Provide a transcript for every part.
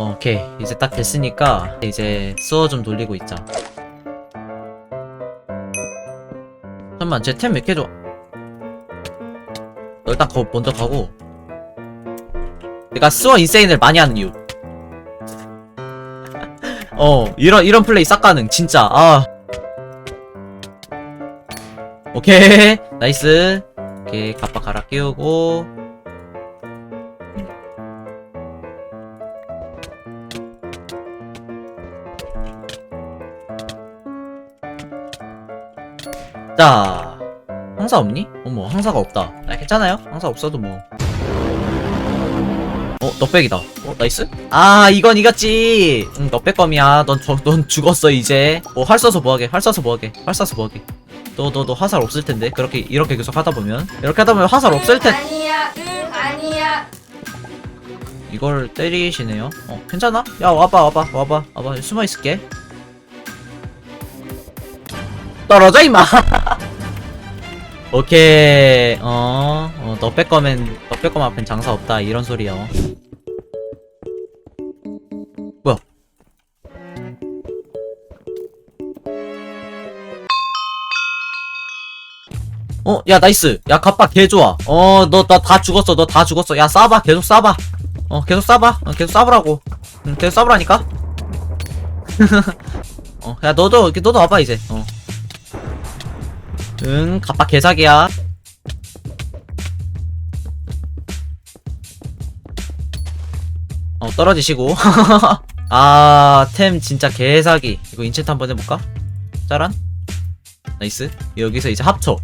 어, 오케이. 이제 딱 됐으니까 이제 수어 좀 돌리고 있자. 잠깐만 쟤템몇 개 줘? 너 일단 거 먼저 가고. 내가 스워 인세인을 많이 하는 이유. 어 이런 이런 플레이 싹 가능 진짜. 아. 오케이. 나이스. 오케이. 갑바 갈아 끼우고 자 항사 없니? 어머 항사가 없다 아, 괜찮아요 항사 없어도 뭐 어, 넉백이다. 어, 나이스? 아, 이건 이겼지! 응, 넉백검이야. 넌, 저, 넌 죽었어, 이제. 어, 활 쏴서 뭐하게, 활 쏴서 뭐하게, 활 쏴서 뭐하게. 너, 너, 너 화살 없을 텐데. 그렇게, 이렇게 계속 하다 보면. 이렇게 하다 보면 화살 없을 텐 아니야, 응, 아니야. 이걸 때리시네요. 어, 괜찮아? 야, 와봐, 와봐, 와봐, 와봐. 숨어 있을게. 떨어져, 임마! 오케이, 어, 어, 너 뺄거면, 너 뺄거면 앞엔 장사 없다. 이런 소리야. 뭐야? 어, 야, 나이스. 야, 갑바 개 좋아. 어, 너, 나 다 죽었어. 너 다 죽었어. 야, 쏴봐. 계속 쏴봐. 어, 계속 쏴봐. 어, 계속 쏴보라고. 응, 계속 쏴보라니까. 어, 야, 너도, 이렇게 너도 와봐, 이제. 어. 응, 갑바 개사기야. 어, 떨어지시고. 아, 템 진짜 개사기. 이거 인챈트 한번 해볼까? 짜란? 나이스. 여기서 이제 합쳐.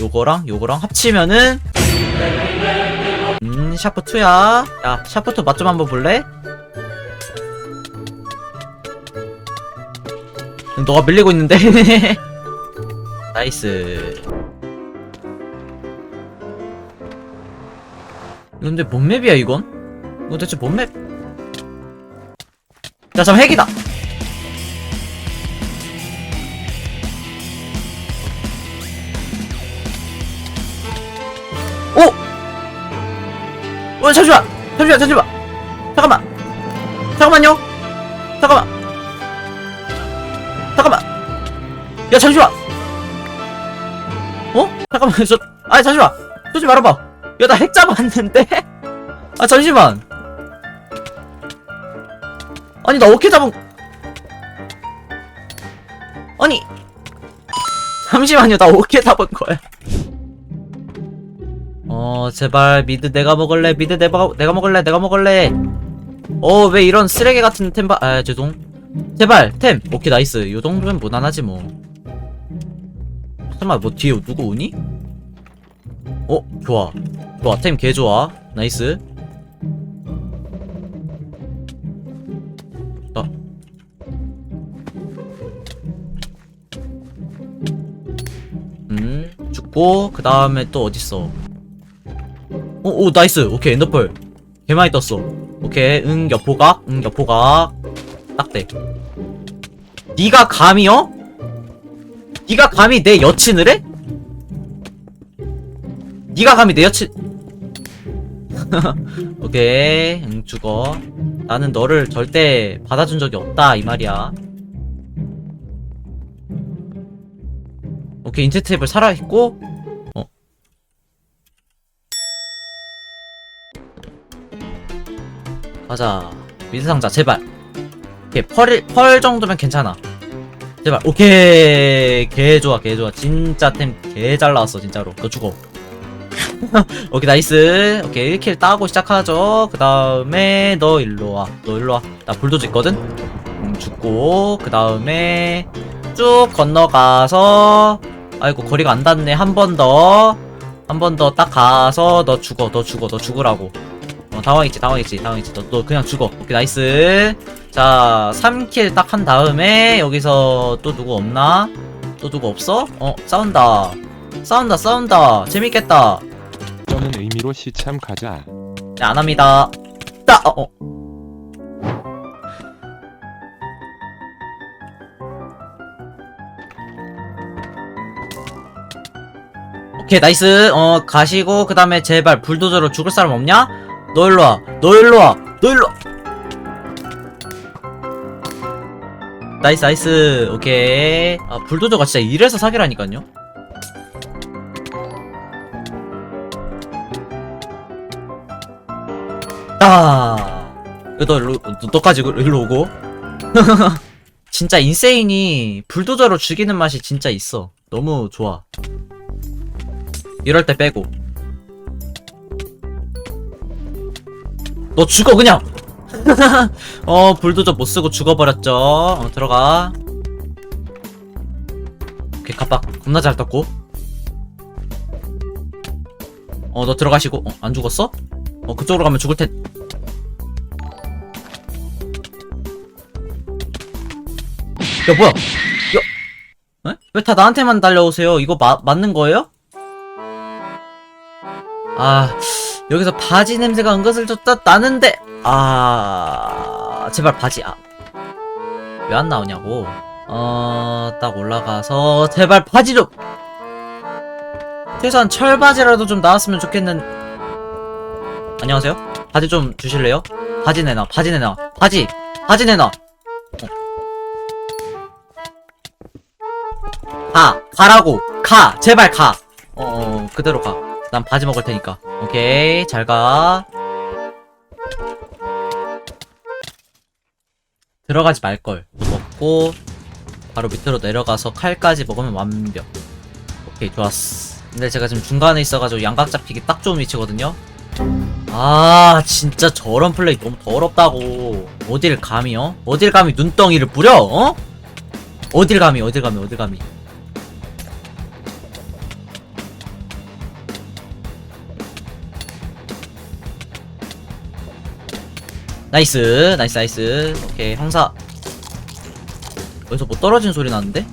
요거랑 요거랑 합치면은 음 샤프 2야 야 샤프 2 맛 좀 한번 볼래? 음, 너가 밀리고 있는데 나이스 근데 뭔 맵이야 이건? 이거 대체 뭔 맵? 야 잠깐 핵이다 어, 잠시만! 잠시만, 잠시만! 잠깐만! 잠깐만요! 잠깐만! 잠깐만! 야, 잠시만! 어? 잠깐만, 저, 아니, 잠시만! 쏘지 말아봐! 야, 나 핵 잡았는데? 아, 잠시만! 아니, 나 어떻게 잡은, 아니! 잠시만요, 나 어떻게 잡은 거야? 어 제발 미드 내가 먹을래 미드 내가 내가 먹을래 내가 먹을래. 어 왜 이런 쓰레기 같은 템바 아 죄송. 제발 템. 오케이 나이스. 요 정도면 무난하지 뭐. 잠깐만 뭐 뒤에 누구 오니? 어 좋아. 좋아 템 개 좋아. 나이스. 나 음, 죽고, 그 다음에 또 어딨어? 오, 오, 나이스. 오케이, 엔더펄. 개 많이 떴어. 오케이, 응, 여포각, 응, 여포각. 딱 돼. 니가 감히요? 니가 감히 내 여친을 해? 니가 감히 내 여친... 오케이, 응, 죽어. 나는 너를 절대 받아준 적이 없다, 이 말이야. 오케이, 인체 탭을 살아있고, 가자. 미드 상자, 제발. 오케이, 펄, 펄 정도면 괜찮아. 제발. 오케이. 개 좋아, 개 좋아. 진짜 템 개 잘 나왔어, 진짜로. 너 죽어. 오케이, 나이스. 오케이, 1킬 따고 시작하죠. 그 다음에, 너 일로 와. 너 일로 와. 나 불도저 있거든? 음, 죽고, 그 다음에, 쭉 건너가서, 아이고, 거리가 안 닿네. 한 번 더. 한 번 더 딱 가서, 너 죽어, 너 죽어, 너 죽으라고. 어, 당황했지, 당황했지, 당황했지. 너, 너 그냥 죽어. 오케이, 나이스. 자, 3킬 딱 한 다음에, 여기서 또 누구 없나? 또 누구 없어? 어, 싸운다. 싸운다, 싸운다. 재밌겠다. 저는 의미로 시참 가자. 네, 안 합니다. 따, 어, 어. 오케이, 나이스. 어, 가시고, 그 다음에 제발 불도저로 죽을 사람 없냐? 너 일로 와. 너 일로 와. 너 일로. 와. 나이스 나이스. 오케이. 아 불도저가 진짜 이래서 사기라니까요. 아. 너 일로 너까지 일로 오고. 진짜 인세인이 불도저로 죽이는 맛이 진짜 있어. 너무 좋아. 이럴 때 빼고. 너 죽어 그냥! 어 불도저 못쓰고 죽어버렸죠. 어 들어가. 오케이 갑박. 겁나 잘 떴고. 어 너 들어가시고. 어, 안 죽었어? 어 그쪽으로 가면 죽을 텐. 야 뭐야? 야! 왜 다 나한테만 달려오세요? 이거 마, 맞는 거예요? 아 여기서 바지 냄새가 은근슬쩍 나는데. 아 제발 바지. 아 왜 안 나오냐고. 어 딱 올라가서 제발 바지 좀. 최소한 철바지라도 좀 나왔으면 좋겠는. 안녕하세요. 바지 좀 주실래요? 바지 내놔 바지 내놔. 바지 바지 내놔. 어. 가 가라고. 가 제발 가. 어, 어 그대로 가 난 바지 먹을 테니까. 오케이 잘 가. 들어가지 말걸. 먹고 바로 밑으로 내려가서 칼까지 먹으면 완벽. 오케이 좋았어. 근데 제가 지금 중간에 있어가지고 양각 잡히기 딱 좋은 위치거든요. 아 진짜 저런 플레이 너무 더럽다고. 어딜 감히요? 어딜 감히 눈덩이를 뿌려? 어? 어딜 감히 어딜 감히 어딜 감히 나이스 나이스 나이스. 오케이 형사. 어디서 뭐 떨어진 소리 나는데?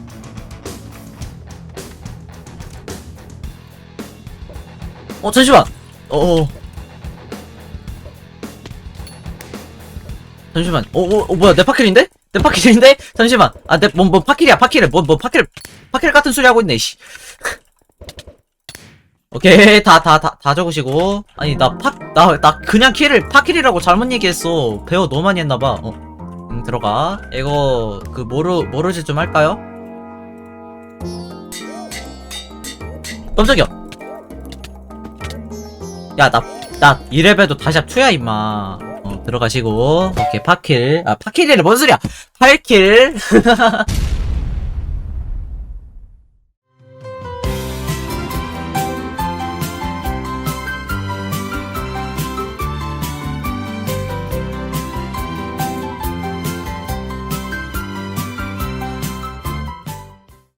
어 잠시만. 어어. 잠시만. 어어 어, 뭐야 내 파킬인데? 내 파킬인데? 잠시만. 아내뭐 뭐 파킬이야 파킬을. 뭐뭐 파킬 파킬 같은 소리 하고 있네 씨 오케이 다 다 다 다 적으시고. 아니 나파나나 그냥 킬을 파킬이라고 잘못 얘기했어. 배워 너무 많이 했나봐. 어 응, 들어가. 이거 그 모르 모르지 좀 할까요? 깜짝이야. 야나 나 이레벨도 다시 합 2야 임마. 어 들어가시고. 오케이 파킬. 아 파킬이래 뭔 소리야! 8킬